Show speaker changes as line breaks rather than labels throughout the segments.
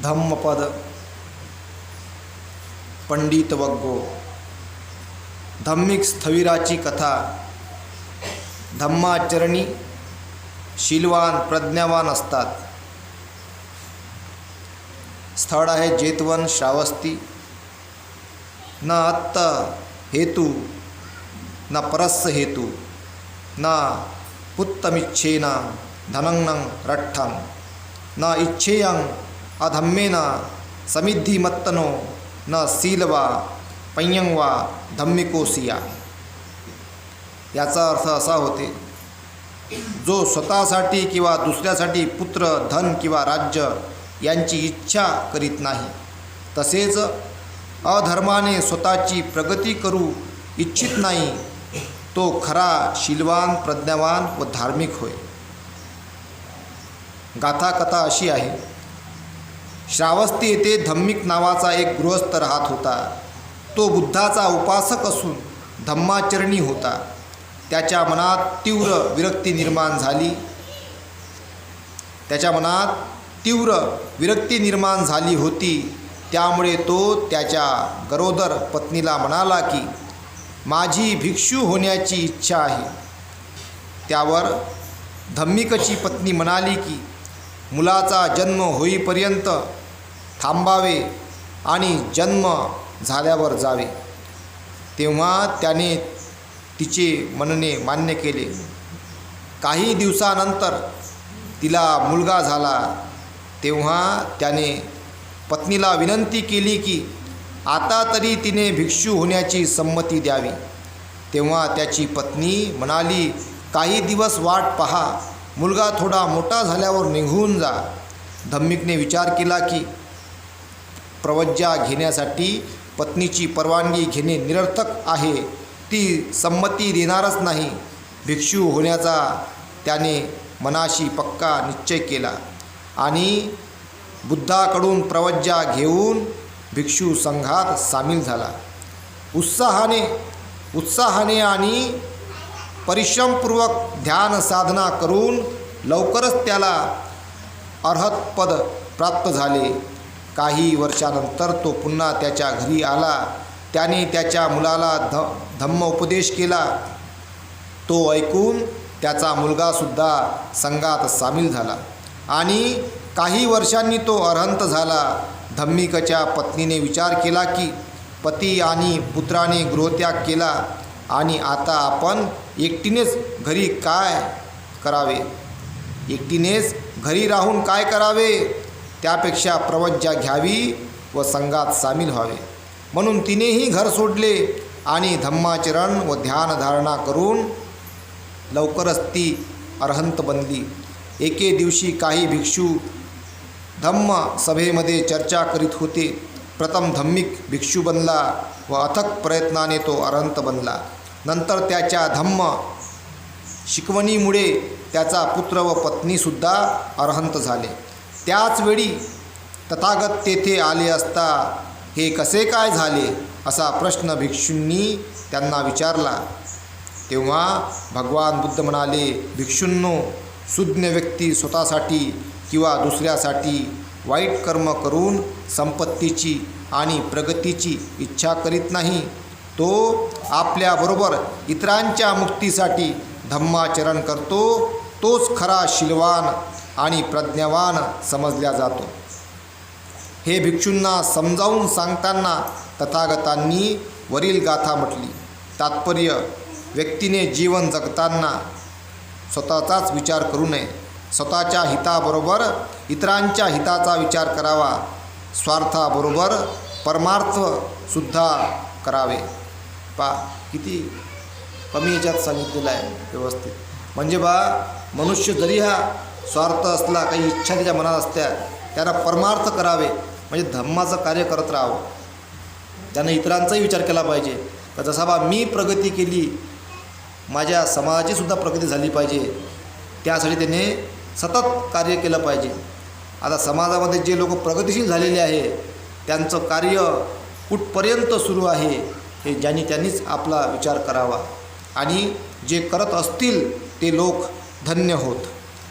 धम्मपद पंडित वग्गो धम्मिक स्थविराची कथा धम्माचरणी शीलवान प्रज्ञावान असतात। स्थळ आहे जेतवन श्रावस्ती। न अत्त हेतू न परस्स हेतू न पुत्तमिच्छेन धनंनं रठ्ठं न इच्छेयं अधम्मेन समिद्धिमत्तनो न सीलवा पय्यंवा धम्मिकोसिया याचा अर्थ असा होते जो स्वतःसाठी किंवा दुसऱ्यासाठी पुत्र धन किंवा राज्य यांची इच्छा करीत नाही तसेच अधर्माने स्वतःची प्रगती करू इच्छित नाही तो खरा शीलवान प्रज्ञावान व धार्मिक होय. गाथा कथा अशी आहे श्रावस्ती येथे धम्मिक नावाचा एक गृहस्थ राहत होता. तो बुद्धाचा उपासक असून धम्माचरणी होता. त्याच्या मनात तीव्र विरक्ती निर्माण झाली. त्याच्या मनात तीव्र विरक्ती निर्माण झाली होती. त्यामुळे तो त्याच्या गरोदर पत्नीला म्हणाला की माझी भिक्षू होण्याची इच्छा आहे. त्यावर धम्मिकची पत्नी म्हणाली की मुलाचा जन्म होईपर्यंत थांबावे आणि जन्म झाल्यावर जावे. तेव्हा त्याने तिचे म्हणणे मान्य केले. काही दिवसानंतर तिला मुलगा झाला. तेव्हा त्याने पत्नीला विनंती केली की आता तरी तिने भिक्षू होण्याची संमती द्यावी. तेव्हा त्याची पत्नी म्हणाली काही दिवस वाट पहा. मुलगा थोडा मोठा झाल्यावर निघून जा. धम्मिकने विचार केला की प्रवज्जा घेण्यासाठी पत्नीची परवानगी घेणे निरर्थक आहे. ती संमती देणारच नाही. भिक्षू होण्याचा त्याने मनाशी पक्का निश्चय केला आणि बुद्धाकडून प्रवज्जा घेऊन भिक्षू संघात सामील झाला. उत्साहाने उत्साहाने आणि परिश्रमपूर्वक ध्यान साधना करून लवकरच त्याला अर्हतपद प्राप्त झाले. काही वर्षानंतर तो पुन्हा त्याच्या घरी आला. त्याने त्याच्या मुलाला ध धम्म उपदेश केला. तो ऐकून त्याचा मुलगासुद्धा संघात सामील झाला आणि काही वर्षांनी तो अरहंत झाला. धम्मिकच्या पत्नीने विचार केला की पती आणि पुत्राने गृहत्याग केला आणि आता आपण एकटीनेच घरी काय करावे? एकटीनेच घरी राहून काय करावे? त्यापेक्षा प्रवज्जा घ्यावी व संघात सामील व्हावे. म्हणून तिनेही घर सोडले आणि धम्माचरण व ध्यानधारणा करून लवकरच ती अर्हंत बनली. एके दिवशी काही भिक्षू धम्म सभेमध्ये चर्चा करीत होते. प्रथम धम्मिक भिक्षू बनला व अथक प्रयत्नाने तो अर्हंत बनला. नंतर त्याच्या धम्म शिकवणीमुळे त्याचा पुत्र व पत्नीसुद्धा अर्हंत झाले. त्याचवेळी तथागत तेथे आले असता हे कसे काय झाले असा प्रश्न भिक्षूंनी त्यांना विचारला. तेव्हा भगवान बुद्ध म्हणाले भिक्षूंनो सुज्ञ व्यक्ती स्वतःसाठी किंवा दुसऱ्यासाठी वाईट कर्म करून संपत्तीची आणि प्रगतीची इच्छा करीत नाही तो आपल्याबरोबर इतरांच्या मुक्तीसाठी धम्माचरण करतो तोच खरा शिलवान आणि प्रज्ञावान समजल्या जातो. हे भिक्षूंना समजावून सांगताना तथागतांनी वरील गाथा म्हटली. तात्पर्य व्यक्तीने जीवन जगताना स्वतःचाच विचार करू नये. स्वतःच्या हिताबरोबर इतरांच्या हिताचा विचार करावा. स्वार्थाबरोबर परमार्थसुद्धा करावे. पा किती कमी याच्यात सांगितलेलं आहे व्यवस्थित. म्हणजे बा मनुष्य जरी हा स्वार्थ असला काही इच्छा त्याच्या मनात असत्या त्याला परमार्थ करावे म्हणजे धम्माचं कार्य करत राहावं. त्यानं इतरांचाही विचार केला पाहिजे. तर जसा बा मी प्रगती केली माझ्या समाजाचीसुद्धा प्रगती झाली पाहिजे. त्यासाठी त्याने सतत कार्य केलं पाहिजे. आता समाजामध्ये जे लोक प्रगतिशील झालेले आहे त्यांचं कार्य कुठपर्यंत सुरू आहे हे ज्यांनी त्यांनीच आपला विचार करावा. आणि जे करत असतील ते लोक धन्य होत.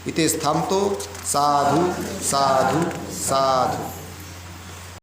इथेच थांबतो. साधू साधू साधू.